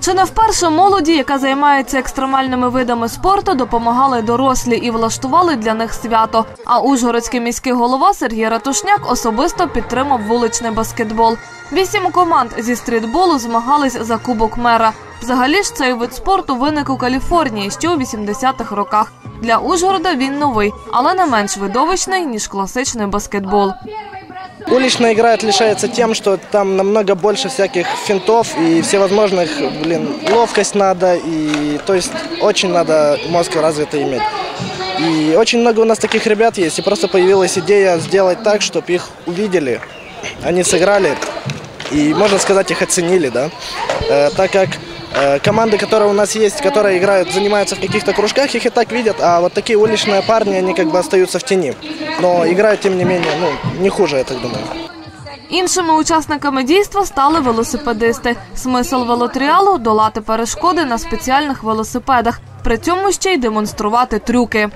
Чи не вперше молоді, яка займається екстремальними видами спорту, допомагали дорослі і влаштували для них свято. А Ужгородський міський голова Сергій Ратушняк особисто підтримав вуличний баскетбол. Вісім команд зі стрітболу змагались за кубок мера. Взагалі ж цей вид спорту виник у Каліфорнії ще у 80-х роках. Для Ужгорода він новий, але не менш видовищний ніж класичний баскетбол. Уличная игра отличается тем, что там намного больше всяких финтов и всевозможных, блин, ловкость надо, и то есть очень надо мозг развитый иметь. И очень много у нас таких ребят есть, и просто появилась идея сделать так, чтобы их увидели, они сыграли, и, можно сказать, их оценили, да, Э, так как команды, которые у нас есть, которые играют, занимаются в каких-то кружках, их и так видят, а вот такие уличные парни, они как бы остаются в тени, но играют, тем не менее, ну, не хуже, я так думаю. Іншими учасниками дійства стали велосипедисти. Смисл велотріалу долати перешкоди на спеціальних велосипедах, при цьому ще й демонструвати трюки.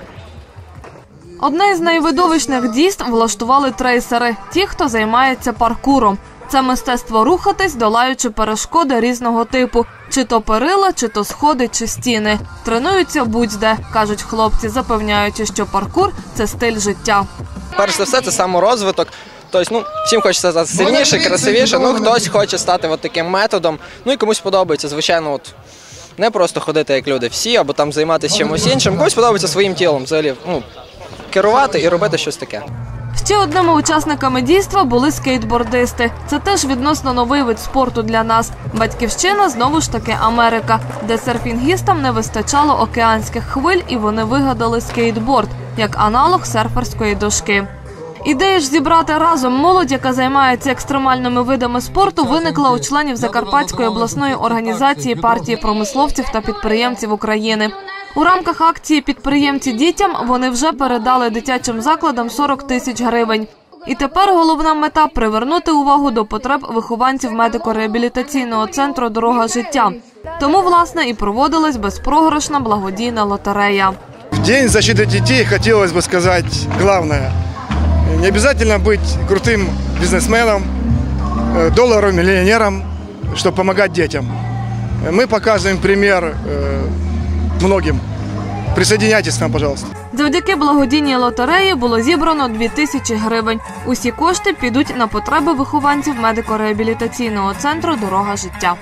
Одне із найвидовищних дійств влаштували трейсери ті, хто займається паркуром. Це мистецтво рухатись, долаючи перешкоди різного типу, чи то перила, чи то сходи, чи стіни. Тренуються будь-де, кажуть хлопці, запевняючи, що паркур це стиль життя. Перш за все, це саморозвиток. Тобто, ну, всім хочеться стати сильніше, красивіше. Ну, хтось хоче стати от таким методом. Ну і комусь подобається, звичайно, от не просто ходити як люди всі, або там займатися чимось іншим. Комусь подобається своїм тілом взагалі. Ну, керувати і робити щось таке. Ще одними учасниками дійства були скейтбордисти. Це теж відносно новий вид спорту для нас. Батьківщина знову ж таки Америка, де серфінгістам не вистачало океанських хвиль, і вони вигадали скейтборд як аналог серферської дошки. Ідея ж зібрати разом молодь, яка займається екстремальними видами спорту, виникла у членів Закарпатської обласної організації партії промисловців та підприємців України. У рамках акції Підприємці дітям вони вже передали дитячим закладам 40 тисяч гривень. І тепер головна мета привернути увагу до потреб вихованців медико-реабілітаційного центру Дорога життя. Тому, власне, і проводилась безпрограшна благодійна лотерея. В День защиты детей хотелось бы сказать главное. Не обязательно быть крутым бизнесменом, э, долларовым миллионером, чтобы помогать детям. Мы показываем пример э, многим. Присоединяйтесь к нам, пожалуйста. Завдяки благодійній лотереї було зібрано 2 тисячі гривень. Усі кошти підуть на потреби вихованців медико-реабілітаційного центру Дорога життя.